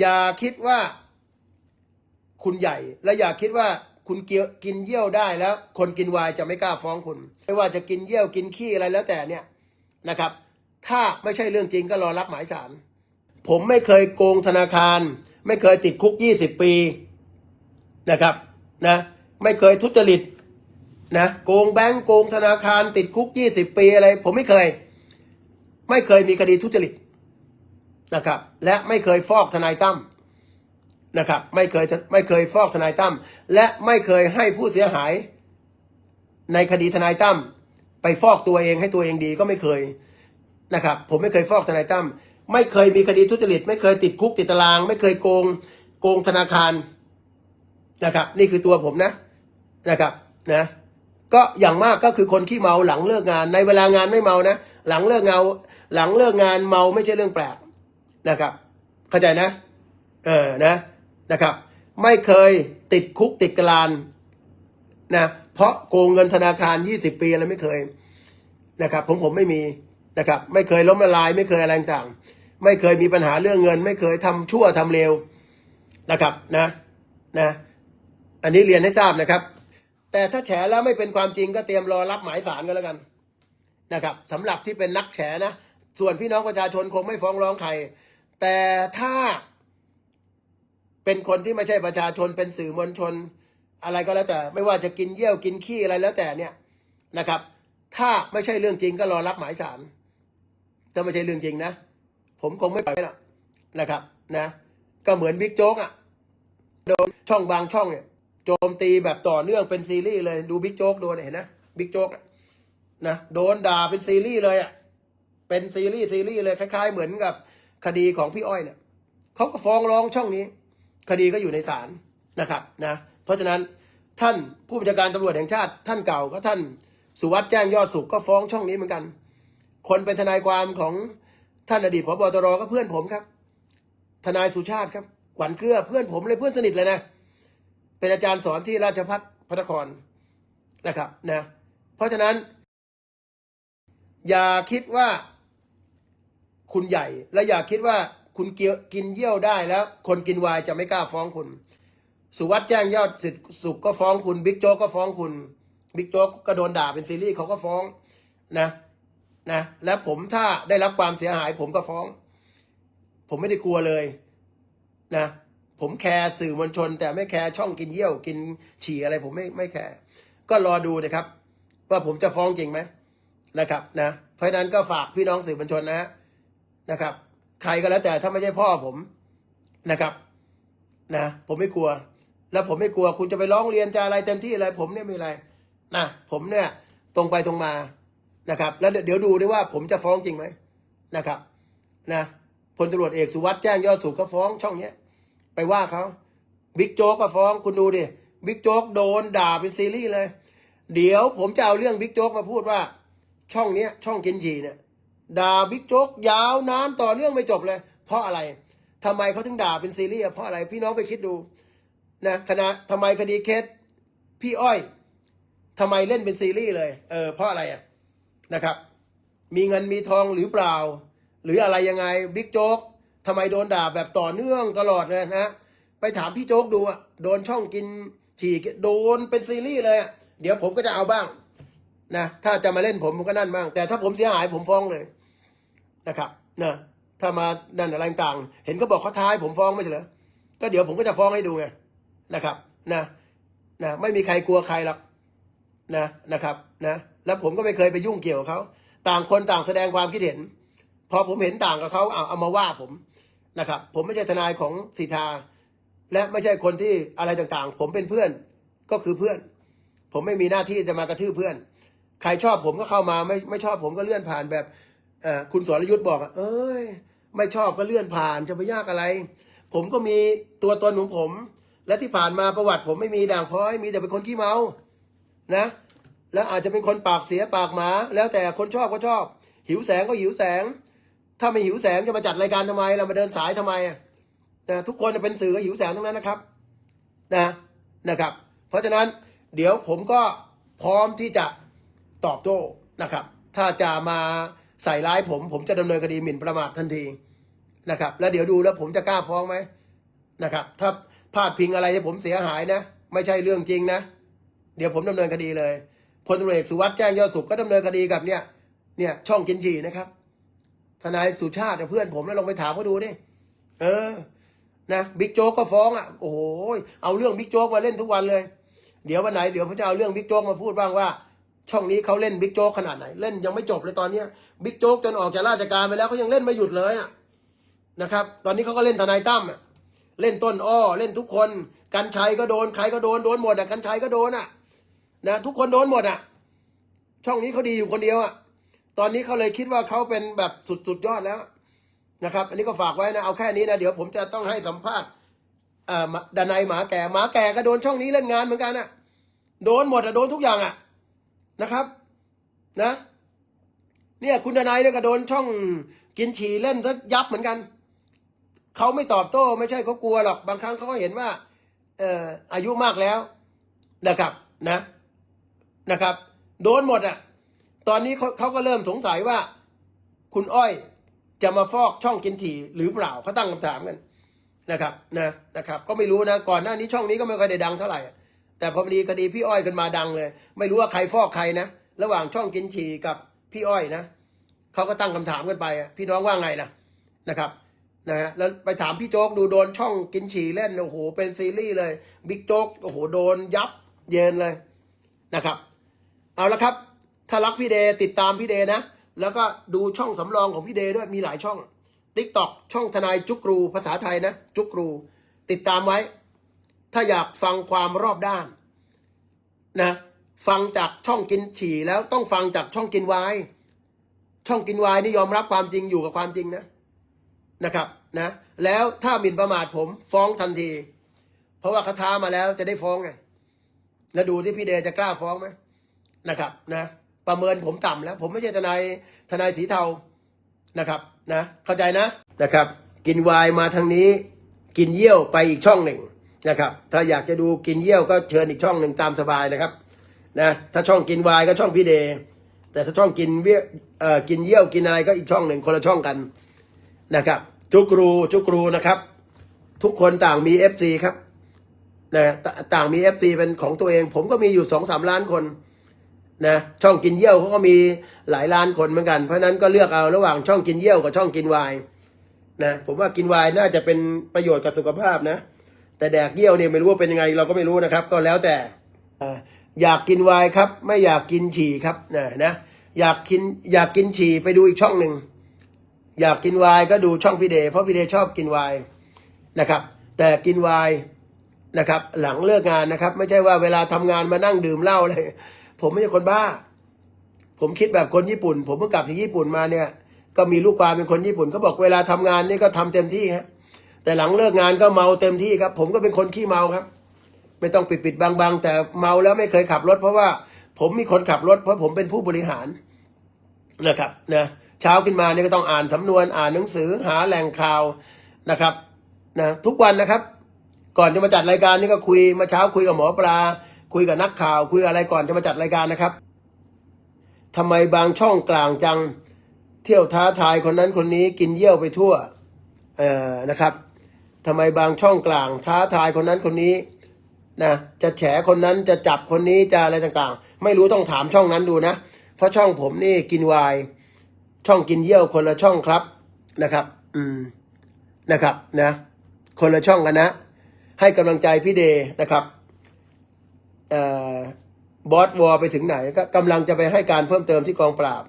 อย่าคิดว่าคุณใหญ่ และอย่าคิดว่าคุณเกียวกินเยี่ยวได้แล้ว คนกินวายจะไม่กล้าฟ้องคุณ ไม่ว่าจะกินเยี่ยวกินขี้อะไรแล้วแต่เนี่ยนะครับ ถ้าไม่ใช่เรื่องจริงก็รอรับหมายสาร ผมไม่เคยโกงธนาคาร ไม่เคยติดคุกยี่สิบปีนะครับนะไม่เคยทุจริตนะโกงแบงก์โกงธนาคารติดคุกยี่สิบปีอะไร ผมไม่เคย ไม่เคยมีคดีทุจริตนะครับ และไม่เคยฟอกทนายตั้มนะครับ ไม่เคยไม่เคยฟอกทนายตั้มและไม่เคยให้ผู้เสียหาย ในคดีทนายตั้มไปฟอกตัวเองให้ตัวเองดีก็ไม่เคยนะครับ ผมไม่เคยฟอกทนายตั้มไม่เคยมีคดีทุจริต ไม่เคยติดคุกติดตาราง ไม่เคยโกงโกงธนาคารนะครับ นี่คือตัวผมนะนะครับนะ ก็อย่างมากก็คือคนขี้เมาหลังเลิกงานในเวลางานไม่เมานะ หลังเลิกเงา หลังเลิกงานเมาไม่ใช่เรื่องแปลกนะครับ เข้าใจนะ เออนะนะครับ ไม่เคยติดคุกติดกรานนะเพราะโกงเงินธนาคารยี่สิบปีอะไรไม่เคยนะครับผมผมไม่มีนะครับ ไม่เคยล้มละลาย ไม่เคยอะไรต่างไม่เคยมีปัญหาเรื่องเงิน ไม่เคยทำชั่วทำเลวนะครับนะนะ อันนี้เรียนให้ทราบนะครับ แต่ถ้าแฉแล้วไม่เป็นความจริงก็เตรียมรอรับหมายสารกันแล้วกัน นะครับสำหรับที่เป็นนักแฉนะ ส่วนพี่น้องประชาชนคงไม่ฟ้องร้องใคร แต่ถ้าเป็นคนที่ไม่ใช่ประชาชนเป็นสื่อมวลชน อะไรก็แล้วแต่ ไม่ว่าจะกินเยี่ยวกินขี้อะไรแล้วแต่เนี่ยนะครับ ถ้าไม่ใช่เรื่องจริงก็รอรับหมายสารถ้าไม่ใช่เรื่องจริงนะ ผมคงไม่ไปล่อยหรอกนะครับนะ ก็เหมือนบิ๊กโจ๊กอะโดนช่องบางช่องเนี่ยโจมตีแบบต่อเนื่องเป็นซีรีส์เลยดูบิ๊กโจ๊กโดนเห็นนะบิ๊กโจ๊กอะ นะโดนด่าเป็นซีรีส์เลยอะเป็นซีรีส์ซีรีส์เลยคล้ายๆ เหมือนกับคดีของพี่อ้อยเนี่ยเขาก็ฟ้องร้องช่องนี้ คดีก็อยู่ในศาลนะครับนะเพราะฉะนั้นท่านผู้บัญชาการตำรวจแห่งชาติ ท่านเก่าก็ท่านสุวัสด์แจ้งยอดสุขก็ฟ้องช่องนี้เหมือนกัน คนเป็นทนายความของท่านอดีตพบตรก็เพื่อนผมครับ ทนายสุชาติครับขวัญเกลือเพื่อนผมเลยเพื่อนสนิทเลยนะ เป็นอาจารย์สอนที่ราชพัฒพระนครนะครับนะเพราะฉะนั้น อย่าคิดว่าคุณใหญ่ และอย่าคิดว่าคุณเกียวกินเยี่ยวได้แล้ว คนกินวายจะไม่กล้าฟ้องคุณ สุวัสด์แจ้งยอดสิทธิ์สุขก็ฟ้องคุณบิ๊กโจ๊กก็ฟ้องคุณบิ๊กโจ๊กก็โดนด่าเป็นซีรีส์เขาก็ฟ้องนะนะและผมถ้าได้รับความเสียหาย ผมก็ฟ้อง ผมไม่ได้กลัวเลยนะผมแคร์สื่อมวลชน แต่ไม่แคร์ช่องกินเยี่ยวกินฉี่อะไร ผมไม่ไม่แคร์ก็รอดูนะครับ ว่าผมจะฟ้องจริงไหม นะครับนะเพราะฉะนั้นก็ฝากพี่น้องสื่อมวลชนนะนะครับ ใครก็แล้วแต่ถ้าไม่ใช่พ่อผมนะครับนะผมไม่กลัว แล้วผมไม่กลัวคุณจะไปร้องเรียนจะอะไรเต็มที่อะไร ผมเนี่ยไม่อะไรนะผมเนี่ยตรงไปตรงมานะครับ แล้วเดี๋ยวดูด้วยว่าผมจะฟ้องจริงไหมนะครับนะพลตำรวจเอกสุวัสด์แจ้งยอดสุขก็ฟ้องช่องเนี้ย ไปว่าเขาบิ๊กโจ๊กก็ฟ้องคุณดูดิบิ๊กโจ๊กโดนด่าเป็นซีรีส์เลย เดี๋ยวผมจะเอาเรื่องบิ๊กโจ๊กมาพูดว่า ช่องเนี้ยช่องกินจีเนี่ยด่าบิ๊กโจ๊กยาวนานต่อเนื่องไม่จบเลย เพราะอะไรทำไมเขาถึงด่าเป็นซีรีส์เพราะอะไรพี่น้องไปคิดดูนะคณะทำไมคดีเคสพี่อ้อยทำไมเล่นเป็นซีรีส์เลยเออเพราะอะไรอะนะครับ มีเงินมีทองหรือเปล่า หรืออะไรยังไงบิ๊กโจ๊กทำไมโดนด่าแบบต่อเนื่องตลอดเลยนะไปถามพี่โจ๊กดูอะโดนช่องกินฉี่โดนเป็นซีรีส์เลย เดี๋ยวผมก็จะเอาบ้าง นะถ้าจะมาเล่นผมผมก็นั่นบ้างแต่ถ้าผมเสียหายผมฟ้องเลยนะครับนะถ้ามานั่นอะไรต่างเห็นเขาบอกเขาท้ายผมฟ้องไม่ใช่เหรอก็เดี๋ยวผมก็จะฟ้องให้ดูไงนะครับนะนะไม่มีใครกลัวใครหรอกนะนะครับนะแล้วผมก็ไม่เคยไปยุ่งเกี่ยวกับเขาต่างคนต่างแสดงความคิดเห็น พอผมเห็นต่างกับเขาเอาเอามาว่าผมนะครับ ผมไม่ใช่ทนายของสิทธา และไม่ใช่คนที่อะไรต่างๆ ผมเป็นเพื่อนก็คือเพื่อน ผมไม่มีหน้าที่จะมากระทืบเพื่อน ใครชอบผมก็เข้ามาไม่ไม่ชอบผมก็เลื่อนผ่านแบบอคุณสรยุทธ์บอกเอ้ย ไม่ชอบก็เลื่อนผ่านจะไปยากอะไร ผมก็มีตัวตนของผม และที่ผ่านมาประวัติผมไม่มีด่างพร้อย มีแต่เป็นคนขี้เมา นะ แล้วอาจจะเป็นคนปากเสียปากหมา แล้วแต่คนชอบก็ชอบ หิวแสงก็หิวแสง ถ้าไม่หิวแสงจะมาจัดรายการทำไมเรามาเดินสายทำไมนะทุกคนเป็นสื่อก็หิวแสงทั้งนั้นนะครับ นะนะครับ เพราะฉะนั้นเดี๋ยวผมก็พร้อมที่จะ ตอบโต้นะครับ ถ้าจะมาใส่ร้ายผม ผมจะดำเนินคดีหมิ่นประมาททันทีนะครับ แล้วเดี๋ยวดูแล้วผมจะกล้าฟ้องไหมนะครับ ถ้าพลาดพิงอะไรให้ผมเสียหายนะ ไม่ใช่เรื่องจริงนะ เดี๋ยวผมดำเนินคดีเลยพลตำรวจเอกสุวัสด์แจ้งยอดสุขก็ดำเนินคดีกับเนี่ยเนี่ยช่องกินฉี่นะครับ ทนายสุชาติเพื่อนผมแล้วลองไปถามเขาดูดิเออนะบิ๊กโจ๊กก็ฟ้องอะโอ้โหเอาเรื่องบิ๊กโจ๊กมาเล่นทุกวันเลย เดี๋ยววันไหนเดี๋ยวผมจะเอาเรื่องบิ๊กโจ๊กมาพูดบ้างว่า ช่องนี้เขาเล่นบิ๊กโจ๊กขนาดไหน เล่นยังไม่จบเลยตอนเนี้บิ๊กโจ๊กจนออกจากราชการไปแล้วเขายังเล่นไม่หยุดเลยอะนะครับ ตอนนี้เขาก็เล่นทนายตั้มเล่นต้นอ้อเล่นทุกคน กันชัยก็โดนใครก็โดนโดนหมดอะกันชัยก็โดนอะนะทุกคนโดนหมดอะ ช่องนี้เขาดีอยู่คนเดียวอะตอนนี้เขาเลยคิดว่าเขาเป็นแบบสุดสุดยอดแล้วนะครับ อันนี้ก็ฝากไว้นะเอาแค่นี้นะเดี๋ยวผมจะต้องให้สัมภาษณ์เอ่อดานายหมาแก่หมาแก่ก็โดนช่องนี้เล่นงานเหมือนกันอะ โดนหมดอะโดนทุกอย่างอะ นะครับ นะ เนี่ยคุณดนายเนี่ยก็โดนช่องกินฉี่เล่นซะยับเหมือนกัน เขาไม่ตอบโต้ ไม่ใช่เขากลัวหรอก บางครั้งเขาก็เห็นว่า เอ่ออายุมากแล้วนะครับนะนะครับ โดนหมดอะ ตอนนี้เขาเขาก็เริ่มสงสัยว่า คุณอ้อยจะมาฟอกช่องกินถี่หรือเปล่าเขาตั้งคำถามกันนะครับนะนะครับ ก็ไม่รู้นะ ก่อนหน้านี้ช่องนี้ก็ไม่ค่อยได้ดังเท่าไหร่ แต่พอดีคดีพี่อ้อยขึ้นมาดังเลย ไม่รู้ว่าใครฟอกใครนะ ระหว่างช่องกินฉี่กับพี่อ้อยนะเขาก็ตั้งคำถามกันไปพี่น้องว่าไงล่ะนะครับนะฮะแล้วไปถามพี่โจ๊กดูโดนช่องกินฉี่เล่นโอ้โหเป็นซีรีส์เลยบิ๊กโจ๊กโอ้โหโดนยับเยินเลยนะครับ เอาละครับ ถ้ารักพี่เดย์ติดตามพี่เดย์นะ แล้วก็ดูช่องสำรองของพี่เดย์ด้วยมีหลายช่องติ๊กต็อกช่องทนายจุกรูภาษาไทยนะ จุกรู ติดตามไว้ ถ้าอยากฟังความรอบด้านนะ ฟังจากช่องกินฉี่แล้วต้องฟังจากช่องกินวายช่องกินวายนี่ยอมรับความจริงอยู่กับความจริงนะนะครับนะ แล้วถ้าหมิ่นประมาทผมฟ้องทันที เพราะว่าเขาท้ามาแล้วจะได้ฟ้องไงแล้วดูที่พี่เดจะกล้าฟ้องไหมนะครับนะ ประเมินผมต่ำแล้ว ผมไม่ใช่ทนายทนายสีเทานะครับนะ เข้าใจนะนะครับ กินวายมาทางนี้ กินเยี่ยวไปอีกช่องหนึ่ง นะครับ ถ้าอยากจะดูกินเยี่ยวก็เชิญอีกช่องหนึ่งตามสบายนะครับนะถ้าช่องกินวายก็ช่องพี่เดย์แต่ถ้าช่องกินเวียเอ่อกินเยี่ยวกินอะไรก็อีกช่องหนึ่งคนละช่องกันนะครับจุกรูจุกรูนะครับ ทุกคนต่างมีเอฟซีครับนะต่างมีเอฟซีเป็นของตัวเอง ผมก็มีอยู่สองสามล้านคนนะช่องกินเยี่ยวเขาก็มีหลายล้านคนเหมือนกัน เพราะนั้นก็เลือกเอาระหว่างช่องกินเยี่ยวกับช่องกินวายนะผมว่ากินวายน่าจะเป็นประโยชน์กับสุขภาพนะ แต่แดกเยี่ยวเนี่ยไม่รู้ว่าเป็นยังไงเราก็ไม่รู้นะครับ ก็แล้วแต่อยากกินวายครับ ไม่อยากกินฉี่ครับนะนะอยากกินอยากกินฉี่ไปดูอีกช่องหนึ่งอยากกินวายก็ดูช่องพี่เดเพราะพี่เดชอบกินวายนะครับ แต่กินวายนะครับ หลังเลิกงานนะครับ ไม่ใช่ว่าเวลาทำงานมานั่งดื่มเหล้าเลย ผมไม่ใช่คนบ้า ผมคิดแบบคนญี่ปุ่น ผมเพิ่งกลับจากญี่ปุ่นมาเนี่ย ก็มีลูกความเป็นคนญี่ปุ่นเขาบอกเวลาทำงานนี่ก็ทำเต็มที่ครับ แต่หลังเลิกงานก็เมาเต็มที่ครับ ผมก็เป็นคนขี้เมาครับ ไม่ต้องปิดปิดบังบังแต่เมาแล้วไม่เคยขับรถ เพราะว่าผมมีคนขับรถ เพราะผมเป็นผู้บริหารนะครับนะเช้าขึ้นมาเนี่ยก็ต้องอ่านสำนวนอ่านหนังสือหาแหล่งข่าวนะครับนะทุกวันนะครับ ก่อนจะมาจัดรายการนี่ก็คุยมาเช้าคุยกับหมอปลา คุยกับนักข่าว คุยอะไรก่อนจะมาจัดรายการนะครับทำไมบางช่องกลางจังเที่ยวท้าทายคนนั้นคนนี้กินเยี่ยวไปทั่วเอ่อนะครับ ทำไมบางช่องกลาง ท้าทายคนนั้นคนนี้นะจะแฉคนนั้นจะจับคนนี้จะอะไรต่างๆ ไม่รู้ต้องถามช่องนั้นดูนะ เพราะช่องผมนี่กินวาย ช่องกินเยี่ยวคนละช่องครับนะครับ อืมนะครับนะ คนละช่องกันนะ ให้กำลังใจพี่เดย์นะครับเอ่อบอสวอไปถึงไหนก็กำลังจะไปให้การเพิ่มเติมที่กองปราบ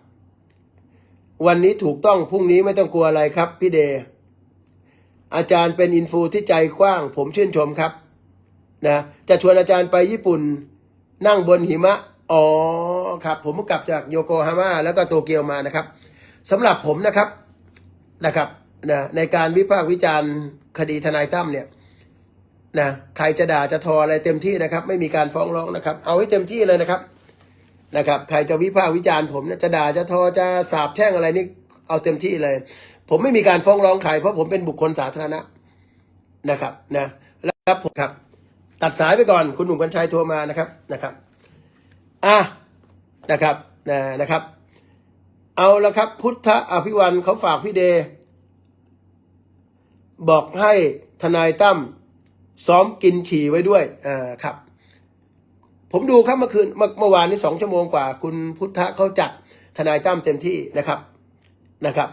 วันนี้ถูกต้องพรุ่งนี้ไม่ต้องกลัวอะไรครับพี่เดย์ อาจารย์เป็นอินฟูที่ใจกว้าง ผมชื่นชมครับนะจะชวนอาจารย์ไปญี่ปุ่น นั่งบนหิมะ อ๋อครับ ผมกลับจากโยโกฮาม่าแล้วก็โตเกียวมานะครับสำหรับผมนะครับนะครับนะในการวิพากษ์วิจารณ์คดีทนายตั้มเนี่ยนะใครจะด่าจะทออะไรเต็มที่นะครับ ไม่มีการฟ้องร้องนะครับ เอาให้เต็มที่เลยนะครับนะครับ ใครจะวิพากษ์วิจารณ์ผมเนี่ยจะด่าจะทอจะสาบแช่งอะไรนี่เอาเต็มที่เลย ผมไม่มีการฟ้องร้องใครเพราะผมเป็นบุคคลสาธารณะนะครับนะแล้วครับผมครับ ตัดสายไปก่อนคุณหนุ่มกัญชัยโทรมานะครับนะครับอะนะครับนะนะครับ เอาละครับ พุทธอภิวันเขาฝากพี่เด บอกให้ทนายตั้มซ้อมกินฉี่ไว้ด้วยอ่าครับ ผมดูครับเมื่อคืนเมื่อเมื่อวานนี้สองชั่วโมงกว่า คุณพุทธะเขาจัดทนายตั้มเต็มที่นะครับนะครับ